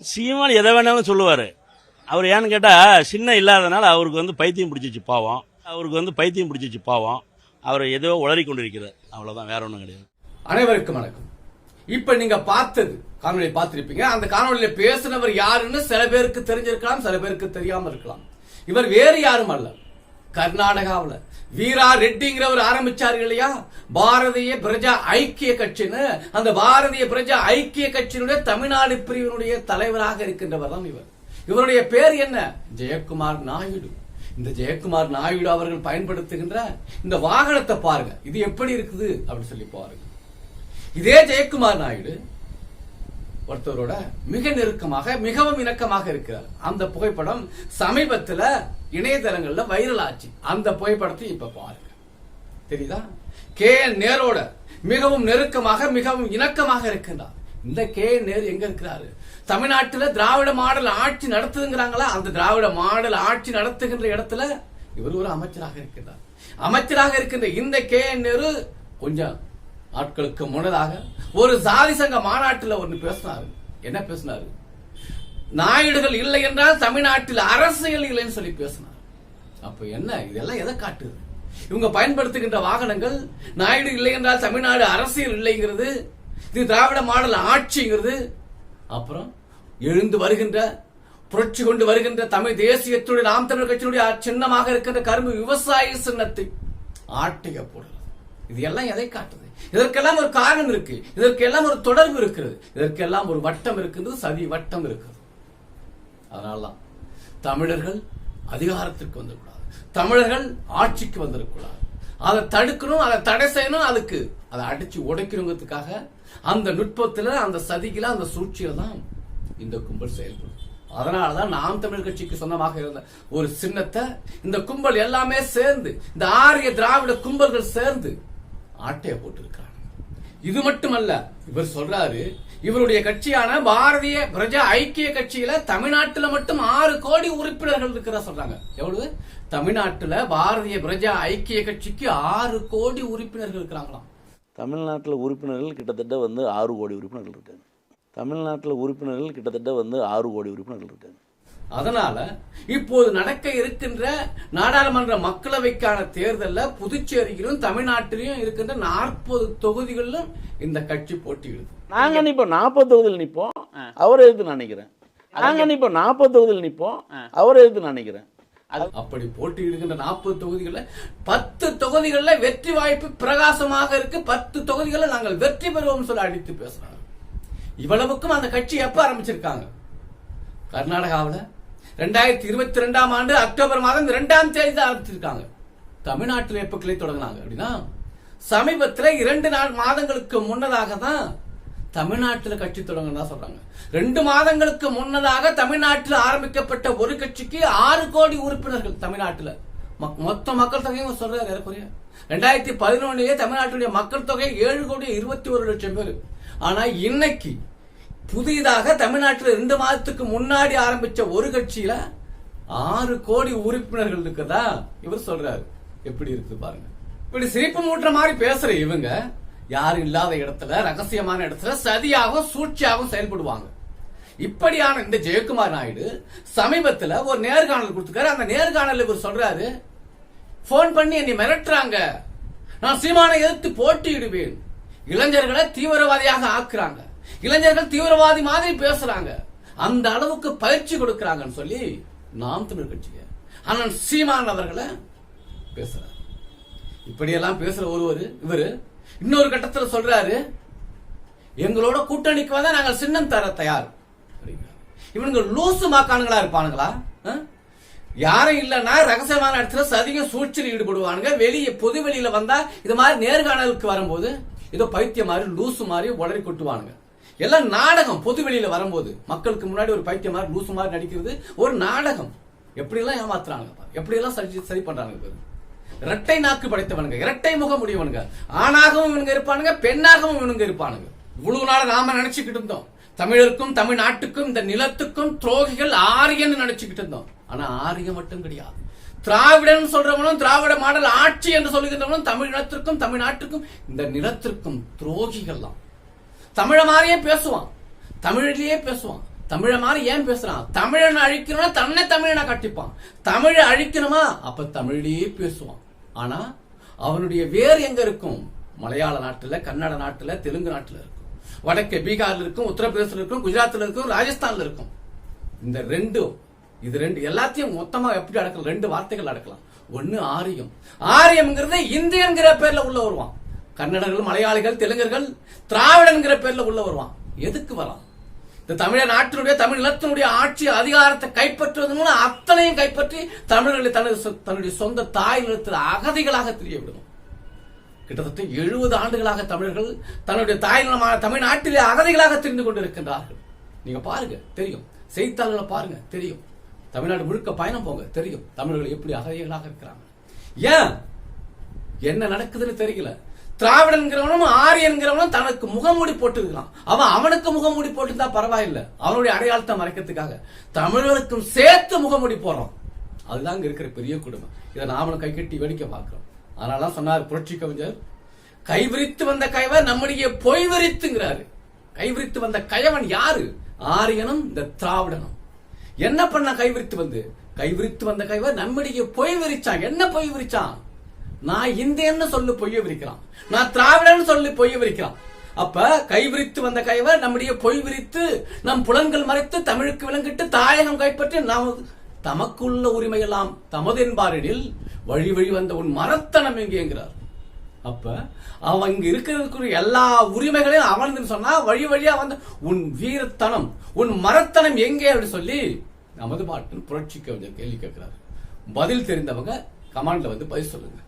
சீமான் எதை வேணாலும் சொல்லுவார். அவர் ஏன்னு கேட்டால் சின்ன இல்லாதனால அவருக்கு வந்து பைத்தியம் பிடிச்சிச்சு பாவம். அவருக்கு வந்து பைத்தியம் பிடிச்சிச்சு பாவம். அவர் ஏதோ உளறி கொண்டிருக்கிறார் அவ்வளோதான் வேற ஒன்றும் கிடையாது. அனைவருக்கும் வணக்கம். இப்ப நீங்க பார்த்தது காணொலி பார்த்திருப்பீங்க. அந்த காணொலியில பேசினவர் யாருன்னு சில பேருக்கு தெரிஞ்சிருக்கலாம் சில பேருக்கு தெரியாம இருக்கலாம். இவர் வேறு யாரும் அல்ல. கர்நாடகாவில். வீரா ரெட்டிங்கிறவர் ஆரம்பிச்சாரு இல்லையா? பாரதிய பிரஜா ஐக்கிய கட்சின்னு. அந்த பாரதிய பிரஜா ஐக்கிய கட்சியினுடைய தமிழ்நாடு பிரிவினுடைய தலைவராக இருக்கின்றவர் தான் இவர். இவருடைய பேர் என்ன? ஜெயக்குமார் நாயுடு. இந்த ஜெயக்குமார் நாயுடு அவர்கள் பயன்படுத்துகின்ற இந்த வாகனத்தை பாருங்க. இது எப்படி இருக்குது? அப்படின்னு சொல்லி பாருங்க. இதே ஜெயக்குமார் நாயுடு ஒருத்தரோட மிக நெருக்கமாக மிகவும் இணக்கமாக இருக்கிறார். அந்த புகைப்படம் சமீபத்துல இணையதளங்கள்ல வைரல் ஆச்சு. அந்த புகைப்படத்தை இப்ப பாருங்க. தெரியுதா? கே. என். நேரோட மிகவும் நெருக்கமாக மிகவும் இணக்கமாக இருக்கின்றார். இந்த கே. நேர் எங்க இருக்கிறாரு? தமிழ்நாட்டில் திராவிட மாடல் ஆட்சி நடத்துதுங்கிறாங்களா? அந்த திராவிட மாடல் ஆட்சி நடத்துகின்ற இடத்துல இவர் ஒரு அமைச்சராக இருக்கின்றார். அமைச்சராக இருக்கின்ற இந்த கே. என். நேரு கொஞ்சம் நாட்களுக்கு முன்னதாக ஒரு சாதி சங்க மாநாட்டில் ஒன்று பேசினாரு. என்ன பேசினாரு? நாயுடுகள் இல்லை என்றால் தமிழ்நாட்டில் அரசியல் இல்லைன்னு சொல்லி பேசினார். அப்ப என்ன? இதெல்லாம் எதை காட்டுது? இவங்க பயன்படுத்துகின்ற வாகனங்கள் நாயுடு இல்லை என்றால் தமிழ்நாடு அரசியல் இல்லைங்கிறது இது திராவிட மாடல் ஆட்சிங்கிறது. அப்புறம் எழுந்து வருகின்ற புரட்சி கொண்டு வருகின்ற தமிழ் தேசியத்துடைய நாம் தமிழர் கட்சியினுடைய சின்னமாக இருக்கின்ற கரும்பு விவசாய சின்னத்தை ஆட்டிய போடலாம். இது எல்லாம் எதை காட்டுது? இதற்கெல்லாம் ஒரு காரணம் இருக்கு. இதற்கெல்லாம் ஒரு தொடர்பு இருக்கிறது. இதற்கெல்லாம் ஒரு வட்டம் இருக்குது சதி வட்டம் இருக்கிறது. அதனால்தான் தமிழர்கள் அதிகாரத்திற்கு வந்துடக்கூடாது தமிழர்கள் ஆட்சிக்கு வந்துடக்கூடாது அதை தடுக்கணும் அதை தடை செய்யணும் அதுக்கு அதை அடிச்சு உடைக்கணுங்கிறதுக்காக அந்த நுட்பத்தில் அந்த சதியில அந்த சூழ்ச்சியில தான் இந்த கும்பல் செயல்படும் அதனாலதான் நாம் தமிழ் கட்சிக்கு சொந்தமாக இருந்த ஒரு சின்னத்தை இந்த கும்பல் எல்லாமே சேர்ந்து இந்த ஆரிய திராவிட கும்பல்கள் சேர்ந்து ஆட்டைய போட்டிருக்காங்க இது மட்டுமல்ல இவர் சொல்றாரு இவருடைய கட்சியான பாரதிய பிரஜா ஐக்கிய கட்சியில தமிழ்நாட்டுல மட்டும் ஆறு கோடி உறுப்பினர்கள் இருக்கிறதா சொல்றாங்க. எவ்வளவு? தமிழ்நாட்டுல பாரதிய பிரஜா ஐக்கிய கட்சிக்கு ஆறு கோடி உறுப்பினர்கள் இருக்கிறாங்களாம். தமிழ்நாட்டில் உறுப்பினர்கள் கிட்டத்தட்ட வந்து ஆறு கோடி உறுப்பினர்கள் இருக்காங்க. தமிழ்நாட்டில் உறுப்பினர்கள் கிட்டத்தட்ட வந்து ஆறு கோடி உறுப்பினர்கள் இருக்காங்க. அதனால இப்போது நடக்க இருக்கின்ற நாடாளுமன்ற மக்களவைக்கான தேர்தல்ல புதுச்சேரியிலும் தமிழ்நாட்டிலும் இருக்கின்ற நாற்பது தொகுதிகளிலும் இந்த கட்சி போட்டியிடுது. நாங்க நிப்போம். நாற்பது தொகுதியில் நிப்போம். அவர் நான் நினைக்கிறேன் நாங்க நிப்போம். நாற்பது தொகுதியில் நிப்போம். அவர் நான் நினைக்கிறேன் அப்படி போட்டியிடுகின்ற நாற்பது தொகுதிகளில் பத்து தொகுதிகளில் வெற்றி வாய்ப்பு பிரகாசமாக இருக்கு. பத்து தொகுதிகளில் நாங்கள் வெற்றி பெறுவோம் சொல்லி அடித்து பேசுறாங்க. இவ்வளவுக்கும் அந்த கட்சி எப்ப ஆரம்பிச்சிருக்காங்க? கர்நாடகாவில் ரெண்டாயிரத்தி இருபத்தி ரெண்டாம் ஆண்டு அக்டோபர் மாதம் இரண்டாம் தேதி தான் ஆரம்பிச்சிருக்காங்க. தமிழ்நாட்டில் எப்போ கிளை தொடங்கினாங்க அப்படின்னா? சமீபத்தில் இரண்டு நாள் மாதங்களுக்கு முன்னதாக தான் தமிழ்நாட்டில் கட்சி தொடங்கினா சொல்றாங்க. ரெண்டு மாதங்களுக்கு முன்னதாக தமிழ்நாட்டில் ஆரம்பிக்கப்பட்ட ஒரு கட்சிக்கு ஆறு கோடி உறுப்பினர்கள் தமிழ்நாட்டில். மொத்த மக்கள் தொகையும் சொல்றாரு ஏறக்குறைய ரெண்டாயிரத்தி பதினொன்னுலயே தமிழ்நாட்டுடைய மக்கள் தொகை ஏழு கோடி இருபத்தி ஒரு லட்சம் பேர். ஆனா இன்னைக்கு புதிதாக தமிழ்நாட்டில் ரெண்டு மாதத்துக்கு முன்னாடி ஆரம்பிச்ச ஒரு கட்சியில ஆறு கோடி உறுப்பினர்கள் இருக்குதா? இவர் சொல்றாரு. எப்படி இருக்கு பாருங்க. இப்படி சிரிப்பு மூட்டுற மாதிரி பேசுற இவங்க யாரும் இல்லாத இடத்துல ரகசியமான இடத்துல சதியாகவும் சூழ்ச்சியாகவும் செயல்படுவாங்க. இப்படியான இந்த ஜெயக்குமார் நாயுடு சமீபத்தில் ஒரு நேர்காணல் கொடுத்துருக்காரு. அந்த நேர்காணல் இவர் சொல்றாரு போன் பண்ணி என்னை மிரட்டுறாங்க. நான் சீமானை எதிர்த்து போட்டியிடுவேன். இளைஞர்களை தீவிரவாதியாக ஆக்குறாங்க. இளைஞர்கள் தீவிரவாதி மாதிரி பேசுறாங்க. அந்த அளவுக்கு பயிற்சி கொடுக்கறாங்கன்னு சொல்லி நாம் தமிழ் கட்சிய அண்ணன் சீமான் அவர்களை பேசுறாரு. இப்படியெல்லாம் பேசுற ஒருவர் இவரு. இன்னொரு கட்டத்துல சொல்றாரு எங்களோட கூட்டணிக்கு வந்தா நாங்கள் சின்னம் தர தயார். இவனுங்க லூசு மாக்கானுங்களா இருப்பானுங்களா? யாரும் இல்லைன்னா ரகசியமான இடத்துல சதிக சூழ்ச்சியில் ஈடுபடுவானுங்க. வெளியே பொது வெளியில வந்தா இது மாதிரி நேர்காணலுக்கு வரும்போது ஏதோ பைத்தியம் மாதிரி லூசு மாதிரி உடறி கொட்டுவானுங்க. எல்லாம் நாடகம் பொது வெளியில வரும்போது மக்களுக்கு முன்னாடி ஒரு பைத்தியம் மாதிரி லூசு மாதிரி நடிக்கிறது ஒரு நாடகம். எப்படி எல்லாம் ஏமாத்துறாங்க எப்படியெல்லாம் எப்படி எல்லாம் சரி சரி பண்றாங்க இரட்டை நாக்கு படைத்தவனுங்க. இரட்டை முகம் உடையவனுங்க. ஆணாகவும் இவனுங்க இருப்பானுங்க பெண்ணாகவும் இவனுங்க இருப்பானுங்க. இவ்வளவு நாள் நாம நினைச்சுக்கிட்டு இருந்தோம். தமிழருக்கும் தமிழ்நாட்டுக்கும் இந்த நிலத்துக்கும் துரோகிகள் ஆரியன்னு நினைச்சுக்கிட்டு இருந்தோம். ஆனா ஆரியம் மட்டும் கிடையாது. திராவிடன் சொல்றவனும் திராவிட மாடல் ஆட்சி என்று சொல்லுகின்றவனும் தமிழ்நிலத்திற்கும் தமிழ்நாட்டுக்கும் இந்த நிலத்திற்கும் துரோகிகள் தான் தமிழ மாதிரியே பேசுவான். தமிழிலேயே பேசுவான். தமிழ மாதிரி ஏன் பேசுறான்? தமிழனை அழிக்கணும்னா தன்னை தமிழனை கட்டிப்பான். தமிழை அழிக்கணுமா? அப்ப தமிழிலேயே பேசுவான். ஆனா அவனுடைய வேர் எங்க இருக்கும்? மலையாள நாட்டுல கன்னட நாட்டுல தெலுங்கு நாட்டுல இருக்கும். வடக்கே பீகார்ல இருக்கும் உத்தரப்பிரதேசல இருக்கும் குஜராத்ல இருக்கும் ராஜஸ்தான்ல இருக்கும். இந்த ரெண்டும் இது ரெண்டு எல்லாத்தையும் மொத்தமா எப்படி அடக்கலாம்? ரெண்டு வார்த்தைகள் அடக்கலாம். ஒன்னு ஆரியம். ஆரியம்ங்கிறது இந்தியங்கிற பேர்ல உள்ள வருவான் கன்னடர்கள் மலையாளிகள் தெலுங்கர்கள் திராவிடன்கிற பேர்ல உள்ள வருவான். எதுக்கு வரான்? இந்த தமிழ நாட்டினுடைய தமிழ் நிலத்தினுடைய ஆட்சி அதிகாரத்தை கைப்பற்றுவதன் மூலம் அத்தனையும் கைப்பற்றி தமிழர்களை தனது சொ- தன்னுடைய சொந்த தாய் நிலத்தில் அகதிகளாக தெரிய விடும் கிட்டத்தட்ட எழுபது ஆண்டுகளாக தமிழர்கள் தன்னுடைய தாய் தாய்நிலமான தமிழ்நாட்டிலே அகதிகளாக தெரிந்து கொண்டிருக்கின்றார்கள். நீங்க பாருங்க தெரியும். செய்தித்தாள்களை பாருங்க தெரியும். தமிழ்நாடு முழுக்க பயணம் போங்க தெரியும். தமிழர்கள் எப்படி அகதிகளாக இருக்கிறாங்க. ஏன்? என்ன நடக்குதுன்னு தெரியல. திராவிடன்கிறவனும் ஆரியன்கிறவனும் தனக்கு முகமூடி போட்டுக்கலாம் அவன் அவனுக்கு முகமூடி போட்டுருந்தா பரவாயில்ல. அவனுடைய அடையாளத்தை மறைக்கிறதுக்காக தமிழர்களுக்கும் சேர்த்து முகமூடி போடுறான் அதுதான் இங்க இருக்கிற பெரிய கொடுமை. இதை நாமளும் கை கட்டி வேடிக்கை பார்க்கிறோம். அதனாலதான் சொன்னார் புரட்சி கவிஞர் கைவிரித்து வந்த கைவர் நம்முடைய பொய் விரித்துங்கிறாரு. கைவிரித்து வந்த கயவன் யாரு? ஆரியனும் இந்த திராவிடனும். என்ன பண்ண கைவிரித்து வந்து? கைவிரித்து வந்த கைவர் நம்முடைய பொய் விரிச்சான். என்ன பொய் விரிச்சான்? நான் இந்தியன்னு சொல்லி பொய்ய விரிக்கிறான். நான் திராவிடன்னு சொல்லி பொய்ய விரிக்கிறான். அப்ப கைவிரித்து வந்த கைவர் நம்முடைய பொய் விரித்து நம் புலன்கள் மறைத்து தமிழுக்கு விளங்கிட்டு தாயகம் கைப்பற்றி நாம் தமக்குள்ள உரிமையெல்லாம் தமது என்பாரிடில் வழி வழி வந்த உன் மரத்தனம் எங்கேங்கிறார்? அப்ப அவன் இங்க இருக்கிறதுக்குரிய எல்லா உரிமைகளையும் அவன் சொன்னா வழி வழியா வந்து உன் வீரத்தனம் உன் மரத்தனம் எங்கே அப்படின்னு சொல்லி நமது பாட்டின் புரட்சி கவிஞர் கேள்வி கேட்கிறார். பதில் தெரிந்தவங்க கமாண்ட்ல வந்து பதில் சொல்லுங்க.